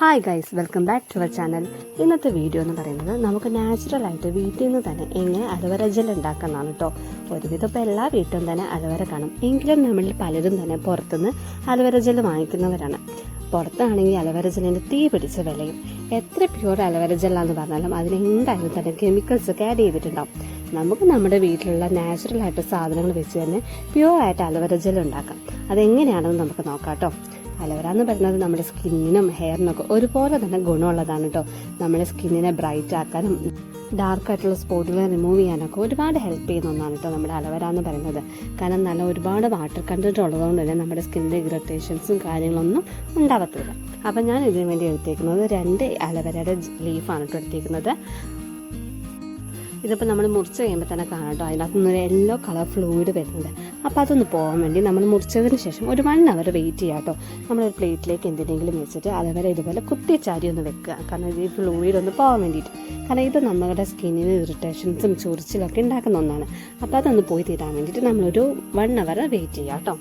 Hi guys welcome back to our channel ഇന്നത്തെ video എന്ന് പറയുന്നത് നമുക്ക് നാച്ചുറലായിട്ട് വീട്ടിൽ നിന്ന് തന്നെ എങ്ങനെ അലവര ജെൽ ഉണ്ടാക്കാമെന്നാണ് കേട്ടോ ഒരുവിധം ഇപ്പോൾ എല്ലാ വീട്ടിലും തന്നെ അലവര കാണും. എങ്കിലും നമ്മളിൽ പലരും തന്നെ പുറത്തുനിന്ന് അലവര ജെൽ വാങ്ങിക്കുന്നവരാണ്. പുറത്താണെങ്കിൽ അലവര ജെല്ലിന് തീ പിടിച്ച വിലയും എത്ര പ്യൂർ അലവര ജെല്ലാന്ന് പറഞ്ഞാലും അതിന് എന്തായാലും തന്നെ കെമിക്കൽസ് ഒക്കെ ആഡ് ചെയ്തിട്ടുണ്ടാവും. നമുക്ക് നമ്മുടെ വീട്ടിലുള്ള നാച്ചുറലായിട്ട് സാധനങ്ങൾ വെച്ച് തന്നെ പ്യുവർ ആയിട്ട് അലവര ജെൽ ഉണ്ടാക്കാം. അതെങ്ങനെയാണെന്ന് നമുക്ക് നോക്കാം കേട്ടോ അലവര എന്ന് പറയുന്നത് നമ്മുടെ സ്കിന്നിനും ഹെയറിനൊക്കെ ഒരുപോലെ തന്നെ ഗുണമുള്ളതാണ് കേട്ടോ. നമ്മുടെ സ്കിന്നിനെ ബ്രൈറ്റ് ആക്കാനും ഡാർക്ക് ആയിട്ടുള്ള സ്പോട്ടുകൾ റിമൂവ് ചെയ്യാനൊക്കെ ഒരുപാട് ഹെൽപ്പ് ചെയ്യുന്ന ഒന്നാണ് കേട്ടോ നമ്മുടെ അലവര എന്ന് പറയുന്നത്. കാരണം നല്ല ഒരുപാട് വാട്ടർ കണ്ടന്റ് ഉള്ളതുകൊണ്ട് തന്നെ നമ്മുടെ സ്കിന്നിന്റെ ഇറിറ്റേഷൻസും കാര്യങ്ങളൊന്നും ഉണ്ടാകത്തില്ല അപ്പം ഞാൻ ഇതിനു വേണ്ടി എടുത്തേക്കുന്നത് രണ്ട് അലവരയുടെ ലീഫാണ് കേട്ടോ എടുത്തേക്കുന്നത്. ഇതിപ്പോൾ നമ്മൾ മുറിച്ച് കഴിയുമ്പോൾ തന്നെ കാണാം കേട്ടോ. അതിനകത്തുനിന്ന് ഒരു യെല്ലോ കളർ ഫ്ലൂയിഡ് വരുന്നുണ്ട്. അപ്പോൾ അതൊന്ന് പോകാൻ വേണ്ടി നമ്മൾ മുറിച്ചതിന് ശേഷം ഒരു വൺ അവർ വെയിറ്റ് ചെയ്യാം കേട്ടോ. നമ്മളൊരു പ്ലേറ്റിലേക്ക് എന്തിനെങ്കിലും വെച്ചിട്ട് അതേപോലെ ഇതുപോലെ കുത്തിച്ചാരി ഒന്ന് വെക്കുക. കാരണം ഈ ഫ്ലൂയിഡ് ഒന്ന് പോകാൻ വേണ്ടിയിട്ട്. കാരണം ഇത് നമ്മുടെ സ്കിന്നിന് ഇറിറ്റേഷൻസും ചൊറിച്ചിലൊക്കെ ഉണ്ടാക്കുന്ന ഒന്നാണ്. അപ്പോൾ അതൊന്ന് പോയി തീരാൻ വേണ്ടിയിട്ട് നമ്മളൊരു വൺ അവർ വെയിറ്റ് ചെയ്യാം കേട്ടോ.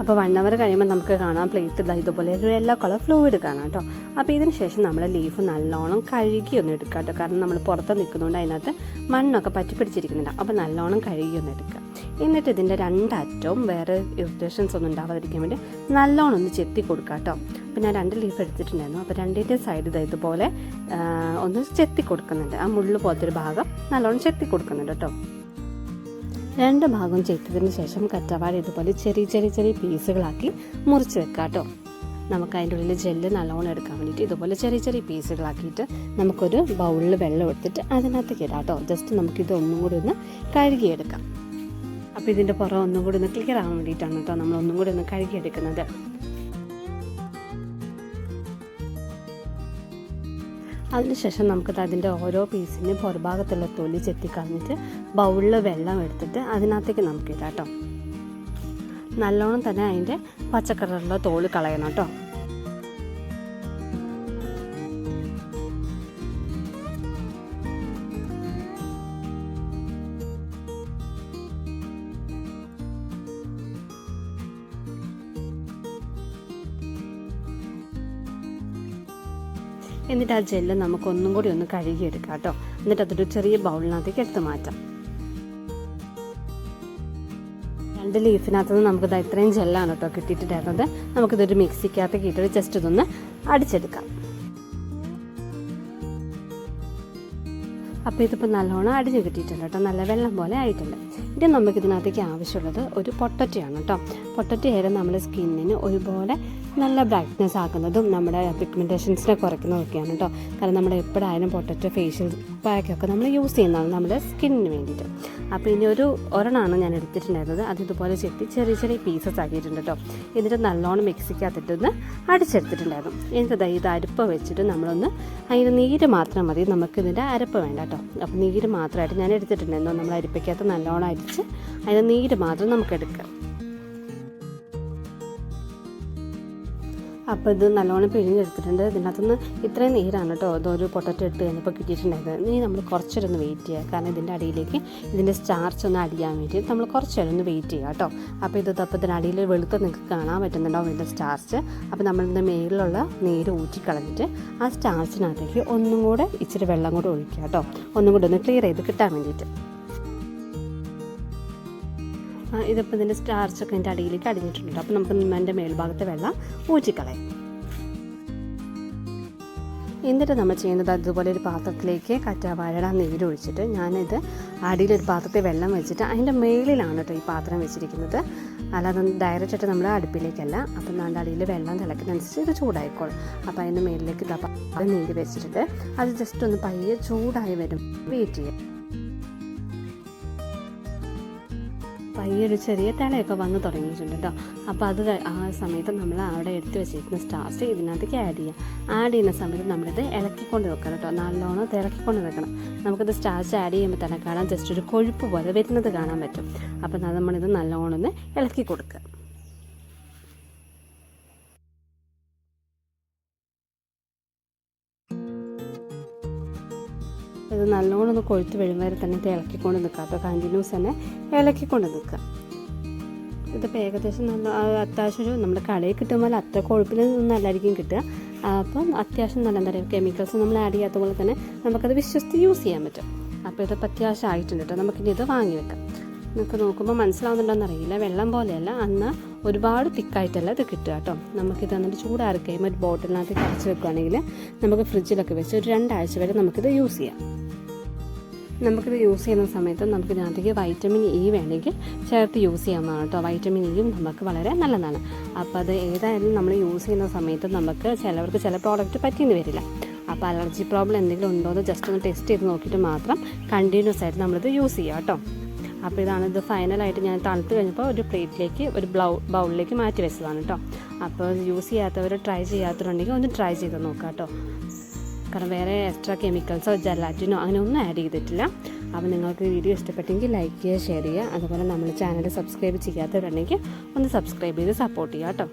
അപ്പോൾ വൺ അവർ കഴിയുമ്പോൾ നമുക്ക് കാണാം പ്ലേറ്റ് ഇതാ ഇതുപോലെ ഒരു യെല്ലോ കളർ ഫ്ലൂയിഡ് കാണാം കേട്ടോ അപ്പോൾ ഇതിന് ശേഷം നമ്മൾ ലീഫ് നല്ലോണം കഴുകി ഒന്ന് എടുക്കുക കേട്ടോ കാരണം നമ്മൾ പുറത്ത് നിൽക്കുന്നതുകൊണ്ട് അതിനകത്ത് മണ്ണൊക്കെ പറ്റി പിടിച്ചിരിക്കുന്നുണ്ട്. അപ്പോൾ നല്ലോണം കഴുകി ഒന്ന് എടുക്കുക എന്നിട്ട് ഇതിന്റെ രണ്ടറ്റവും വേറെ ഇറിറ്റേഷൻസ് ഒന്നും ഉണ്ടാവാതിരിക്കാൻ വേണ്ടി നല്ലോണം ഒന്ന് ചെത്തി കൊടുക്കുക കേട്ടോ അപ്പോൾ ഞാൻ രണ്ട് ലീഫ് എടുത്തിട്ടുണ്ടായിരുന്നു. അപ്പോൾ രണ്ടിന്റെ സൈഡ് ഇത് ഇതുപോലെ ഒന്ന് ചെത്തി കൊടുക്കുന്നുണ്ട്. ആ മുള്ളു പോലത്തെ ഒരു ഭാഗം നല്ലോണം ചെത്തി കൊടുക്കുന്നുണ്ട് കേട്ടോ രണ്ട് ഭാഗം ചെയ്തതിന് ശേഷം കറ്റവാഴ ഇതുപോലെ ചെറിയ ചെറിയ ചെറിയ പീസുകളാക്കി മുറിച്ച് വെക്കാം കേട്ടോ നമുക്ക് അതിന്റെ ഉള്ളിൽ ജെല്ല് നല്ലോണം എടുക്കാൻ വേണ്ടിയിട്ട് ഇതുപോലെ ചെറിയ ചെറിയ പീസുകളാക്കിയിട്ട് നമുക്കൊരു ബൗളിൽ വെള്ളം എടുത്തിട്ട് അതിനകത്തേക്ക് ഇടാം കേട്ടോ ജസ്റ്റ് നമുക്കിത് ഒന്നും കൂടി ഒന്ന് കഴുകിയെടുക്കാം. അപ്പോൾ ഇതിന്റെ പുറം ഒന്നും കൂടി ഒന്ന് ക്ലിയർ ആവാൻ വേണ്ടിയിട്ടാണ് കേട്ടോ നമ്മൾ ഒന്നും കൂടി ഒന്ന് കഴുകിയെടുക്കുന്നത്. അതിനുശേഷം നമുക്കത് അതിന്റെ ഓരോ പീസിന്റെ പുറഭാഗത്തുള്ള തൊലി ചെത്തി കളഞ്ഞിട്ട് ബൗളിൽ വെള്ളം എടുത്തിട്ട് അതിനകത്തേക്ക് നമുക്ക് ഇടാം കേട്ടോ. നല്ലോണം തന്നെ അതിന്റെ പച്ചക്കറിയുള്ള തോൽ കളയണം കേട്ടോ. എന്നിട്ട് ആ ജെല്ല് നമുക്ക് ഒന്നും കൂടി ഒന്ന് കഴുകിയെടുക്കാം കേട്ടോ. എന്നിട്ട് അതൊരു ചെറിയ ബൗളിനകത്തേക്ക് എടുത്ത് മാറ്റാം. രണ്ട് ലീഫിനകത്ത് നിന്ന് നമുക്കിത് ഇത്രയും ജെല്ലാണ് കേട്ടോ കിട്ടിയിട്ടുണ്ടായിരുന്നത്. നമുക്കിതൊരു മിക്സിക്കകത്തേക്ക് ഇട്ടിട്ട് ജസ്റ്റ് ഇതൊന്ന് അടിച്ചെടുക്കാം. അപ്പോൾ ഇതിപ്പോൾ നല്ലോണം അടിഞ്ഞ് കിട്ടിയിട്ടുണ്ട് കേട്ടോ. നല്ല വെള്ളം പോലെ ആയിട്ടുണ്ട്. ഇനി നമുക്കിതിനകത്തേക്ക് ആവശ്യമുള്ളത് ഒരു പൊട്ടറ്റയാണ് കേട്ടോ. പൊട്ടറ്റ ഹെയർ നമ്മുടെ സ്കിന്നിന് ഒരുപോലെ നല്ല ബ്രൈറ്റ്നെസ് ആക്കുന്നതും നമ്മുടെ പിഗ്മെന്റേഷൻസിനെ കുറയ്ക്കുന്നതൊക്കെയാണ് കേട്ടോ. കാരണം നമ്മൾ എപ്പോഴായാലും പൊട്ടറ്റോ ഫേഷ്യൽ പാക്കൊക്കെ നമ്മൾ യൂസ് ചെയ്യുന്നതാണ് നമ്മുടെ സ്കിന്നിന് വേണ്ടിയിട്ട്. അപ്പോൾ ഇനി ഒരു ഒരെണ്ണമാണ് ഞാൻ എടുത്തിട്ടുണ്ടായിരുന്നത്. അത് ഇതുപോലെ ചെത്തി ചെറിയ ചെറിയ പീസസ് ആക്കിയിട്ടുണ്ട് കേട്ടോ. എന്നിട്ട് നല്ലോണം മിക്സിക്കകത്തിട്ടൊന്ന് അടിച്ചെടുത്തിട്ടുണ്ടായിരുന്നു. എന്നിട്ട് ഇത് അരപ്പ് വെച്ചിട്ട് നമ്മളൊന്ന് അതിന് നീര് മാത്രം മതി. നമുക്കിതിന്റെ അരപ്പ് വേണ്ട കേട്ടോ. അപ്പോൾ നീര് മാത്രമായിട്ട് ഞാൻ എടുത്തിട്ടുണ്ടായിരുന്നു. നമ്മൾ അരിപ്പയ്ക്കകത്ത് നല്ലോണം അരിച്ച് അതിന് നീര് മാത്രം നമുക്ക് എടുക്കാം അപ്പോൾ ഇത് നല്ലോണം പിഴിഞ്ഞെടുത്തിട്ടുണ്ട്. ഇതിനകത്തുനിന്ന് ഇത്രയും നീരാണ് കേട്ടോ ഒരു പൊട്ടറ്റോ ഇട്ട് കഴിഞ്ഞപ്പോൾ കിട്ടിയിട്ടുണ്ടായിരുന്നത് ഇനി നമ്മൾ കുറച്ചൊരൊന്ന് വെയിറ്റ് ചെയ്യുക കാരണം ഇതിന്റെ അടിയിലേക്ക് ഇതിന്റെ സ്റ്റാർച്ച് ഒന്ന് അടിയാൻ വേണ്ടി നമ്മൾ കുറച്ചൊരൊന്ന് വെയിറ്റ് ചെയ്യുക കേട്ടോ. അപ്പോൾ ഇത് അപ്പോൾ ഇതിന്റെ അടിയിൽ വെളുത്ത് നിങ്ങൾക്ക് കാണാൻ പറ്റുന്നുണ്ടാവും ഇതിന്റെ സ്റ്റാർച്ച് അപ്പോൾ നമ്മളിതിന്റെ മേളിലുള്ള നീര് ഊറ്റിക്കളഞ്ഞിട്ട് ആ സ്റ്റാർച്ചിനകത്തേക്ക് ഒന്നും കൂടെ ഇച്ചിരി വെള്ളം കൂടെ ഒഴിക്കുക കേട്ടോ. ഒന്നും കൂടെ ഒന്ന് ക്ലിയർ ചെയ്ത് കിട്ടാൻ വേണ്ടിയിട്ട്. ഇതിപ്പോൾ ഇതിന്റെ സ്റ്റാർച്ചൊക്കെ അതിന്റെ അടിയിലേക്ക് അടിഞ്ഞിട്ടുണ്ട്. അപ്പോൾ നമുക്ക് നിമ്മന്റെ മേൽഭാഗത്തെ വെള്ളം ഊറ്റിക്കളയാം. എന്നിട്ട് നമ്മൾ ചെയ്യുന്നത് അതുപോലെ ഒരു പാത്രത്തിലേക്ക് കറ്റാവാഴയുടെ നീര് ഒഴിച്ചിട്ട് ഞാനിത് അടിയിലൊരു പാത്രത്തിൽ വെള്ളം വെച്ചിട്ട് അതിന്റെ മേളിലാണ് കേട്ടോ ഈ പാത്രം വെച്ചിരിക്കുന്നത്. അല്ലാതെ ഡയറക്റ്റ് ആയിട്ട് നമ്മൾ അടുപ്പിലേക്കല്ല. അപ്പം നമ്മുടെ അടിയിൽ വെള്ളം തിളക്കുന്നതനുസരിച്ച് ഇത് ചൂടായിക്കോളും. അപ്പോൾ അതിന്റെ മേളിലേക്ക് നീര് വെച്ചിട്ട് അത് ജസ്റ്റ് ഒന്ന് പയ്യെ ചൂടായി വരും വെയിറ്റ് ചെയ്യാം. പയ്യെ ഒരു ചെറിയ തിളയൊക്കെ വന്ന് തുടങ്ങിയിട്ടുണ്ട് കേട്ടോ അപ്പോൾ അത് ആ സമയത്ത് നമ്മൾ അവിടെ എടുത്ത് വെച്ചിരിക്കുന്ന സ്റ്റാർച്ച് ഇതിനകത്തേക്ക് ആഡ് ചെയ്യുക ആഡ് ചെയ്യുന്ന സമയത്ത് നമ്മളിത് ഇളക്കിക്കൊണ്ട് വെക്കണം കേട്ടോ നല്ലോണം തിളക്കിക്കൊണ്ട് വെക്കണം. നമുക്കിത് സ്റ്റാർച്ച് ആഡ് ചെയ്യുമ്പോൾ തന്നെ കാണാൻ ജസ്റ്റ് ഒരു കൊഴുപ്പ് പോലെ വരുന്നത് കാണാൻ പറ്റും. അപ്പോൾ നമ്മളിത് നല്ലോണം ഒന്ന് ഇളക്കി കൊടുക്കുക. ഇത് നല്ലോണം ഒന്ന് കൊഴുത്ത് വരുമ്പോൾ വരെ തന്നെ ഇത് ഇളക്കിക്കൊണ്ട് നിൽക്കുക. അപ്പോൾ കണ്ടിന്യൂസ് തന്നെ ഇളക്കിക്കൊണ്ട് നിൽക്കുക. ഇതിപ്പോൾ ഏകദേശം നല്ല അത്യാവശ്യം ഒരു നമ്മുടെ കടയിൽ കിട്ടുമ്പോൾ അത്ര കൊഴുപ്പിൽ നിന്നല്ലായിരിക്കും കിട്ടുക. അപ്പം അത്യാവശ്യം നല്ല എന്താ പറയുക കെമിക്കൽസ് നമ്മൾ ആഡ് ചെയ്യാത്ത പോലെ തന്നെ നമുക്കത് വിശ്വസിച്ച് യൂസ് ചെയ്യാൻ പറ്റും. അപ്പോൾ ഇതിപ്പോൾ അത്യാവശ്യം ആയിട്ടുണ്ട് കേട്ടോ. നമുക്കിനി ഇത് വാങ്ങി വെക്കാം. നമുക്ക് നോക്കുമ്പോൾ മനസ്സിലാവുന്നുണ്ടോയെന്ന് അറിയില്ല. വെള്ളം പോലെയല്ല. അന്ന് ഒരുപാട് തിക്കായിട്ടല്ല ഇത് കിട്ടുക കേട്ടോ. നമുക്കിത് എന്നിട്ട് ചൂടാറി കഴിയുമ്പോൾ ഒരു ബോട്ടിലിനകത്ത് കറച്ച് വെക്കുകയാണെങ്കിൽ നമുക്ക് ഫ്രിഡ്ജിലൊക്കെ വെച്ച് ഒരു രണ്ടാഴ്ച വരെ നമുക്കിത് യൂസ് ചെയ്യാം. നമുക്കിത് യൂസ് ചെയ്യുന്ന സമയത്ത് നമുക്ക് ഇതിനകത്തേക്ക് വൈറ്റമിൻ ഇ വേണമെങ്കിൽ ചേർത്ത് യൂസ് ചെയ്യാവുന്നതാണ് കേട്ടോ. വൈറ്റമിൻ ഇയും നമുക്ക് വളരെ നല്ലതാണ്. അപ്പോൾ അത് ഏതായാലും നമ്മൾ യൂസ് ചെയ്യുന്ന സമയത്ത് നമുക്ക് ചിലവർക്ക് ചില പ്രോഡക്റ്റ് പറ്റിയെന്ന് വരില്ല. അപ്പോൾ അലർജി പ്രോബ്ലം എന്തെങ്കിലും ഉണ്ടോ എന്ന് ജസ്റ്റ് ഒന്ന് ടെസ്റ്റ് ചെയ്ത് നോക്കിയിട്ട് മാത്രം കണ്ടിന്യൂസ് ആയിട്ട് നമ്മളിത് യൂസ് ചെയ്യുക കേട്ടോ. അപ്പോൾ ഇതാണ് ഇത് ഫൈനലായിട്ട് ഞാൻ തണുത്ത് കഴിഞ്ഞപ്പോൾ ഒരു പ്ലേറ്റിലേക്ക് ഒരു ബ്ലൗ ബൗളിലേക്ക് മാറ്റി വെച്ചതാണ് കേട്ടോ. അപ്പോൾ യൂസ് ചെയ്യാത്തവർ ട്രൈ ചെയ്യാത്തവരുണ്ടെങ്കിൽ ഒന്ന് ട്രൈ ചെയ്ത് നോക്കാം കേട്ടോ കാരണം വേറെ എക്സ്ട്രാ കെമിക്കൽസോ ജലാറ്റിനോ അങ്ങനെ ഒന്നും ആഡ് ചെയ്തിട്ടില്ല. അപ്പോൾ നിങ്ങൾക്ക് വീഡിയോ ഇഷ്ടപ്പെട്ടെങ്കിൽ ലൈക്ക് ചെയ്യുക ഷെയർ ചെയ്യുക. അതുപോലെ നമ്മൾ ചാനൽ സബ്സ്ക്രൈബ് ചെയ്യാത്തവരുണ്ടെങ്കിൽ ഒന്ന് സബ്സ്ക്രൈബ് ചെയ്ത് സപ്പോർട്ട് ചെയ്യുക കേട്ടോ.